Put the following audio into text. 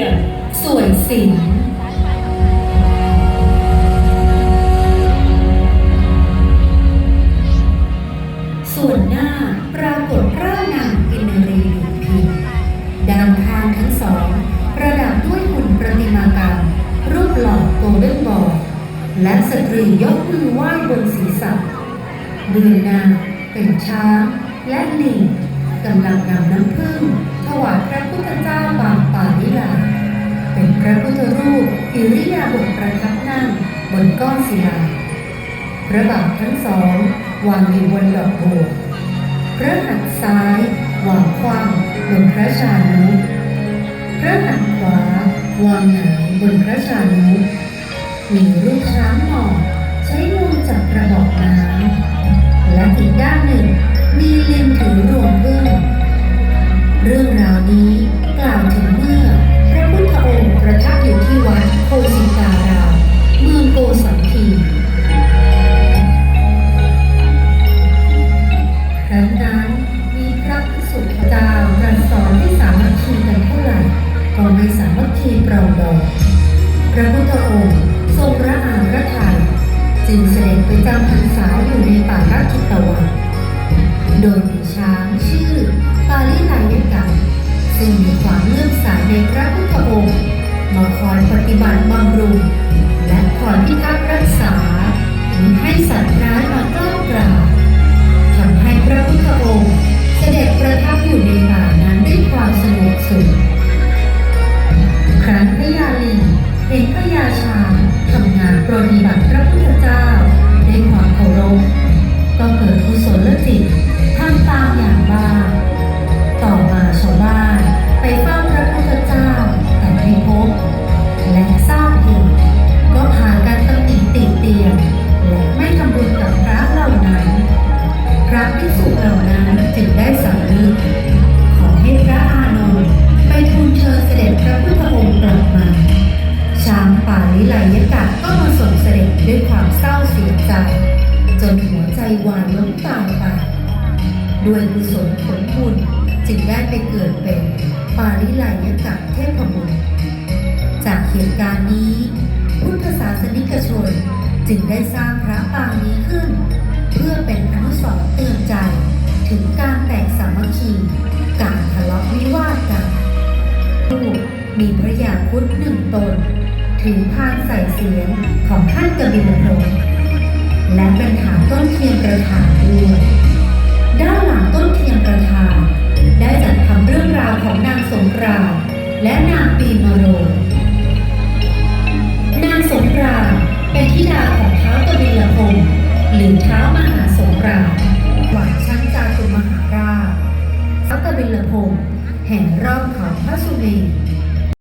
ยมสวยสินส่วนหน้าปรากฏร่างนางกินรีดุจพินด้านข้างทั้งสอง ประดับด้วยหุ่นประติมากรรม รูปหล่อโกลเด้นบอยและสตรียกมือไหว้บนศีรษะเดือนนาเป็นช้างและลิง กำลังนำน้ำผึ้งถวายพระพุทธเจ้าบางปานิลา เป็นพระพุทธรูปอิริยาบถประทับนั่งบนก้อนศิลา พระบาททั้งสองวางอยู่บนดอกบัวพระหัตถ์ซ้ายวางคว่ำบนพระชานุพระหัตถ์ขวาวางหงายบนพระชานุมีรูปช้างหมอบใช้มือจับกระบอกน้ำและอีกด้านหนึ่งมีลิง จำพรรษาอยู่ในป่าราชิตวัน โดยมีช้างชื่อปาลิลายกันซึ่งมีความเลื่อมใสในพระพุทธองค์มาคอยปฏิบัติบำรุง และคอยพิทักษ์รักษามิให้สัตว์ร้ายมาก้าวกล่าว ลิไลยกะก็มาส่งเสด็จด้วยความเศร้าเสียใจ จนหัวใจวายล้มตายไปด้วยกุศลผลบุญจึงได้ไปเกิดเป็นปาลิไลยกะเทพบุตรจากเหตุการณ์นี้ พุทธศาสนิกชนจึงได้สร้างพระปางนี้ขึ้น เพื่อเป็นอนุสรณ์เตือนใจ ถึงการแตกสามัคคี การทะเลาะวิวาทกันลูกมีพระยาครุดหนึ่งตน ถือพานใส่เสียงของท่านกบิลพรมและเป็นหางต้นเทียนประธานด้วย ด้านหลังต้นเทียนประธานได้จัดทำเรื่องราวของนางสงกรานและนางปีมโรงนางสงกรานเป็นธิดาของท้าวกบิลพรหมหรือเท้ามหาสงกรานหวังชั้นจาตุมหาราชท้าวกบิลพรมแห่งรอบเขาพระสุเมรุ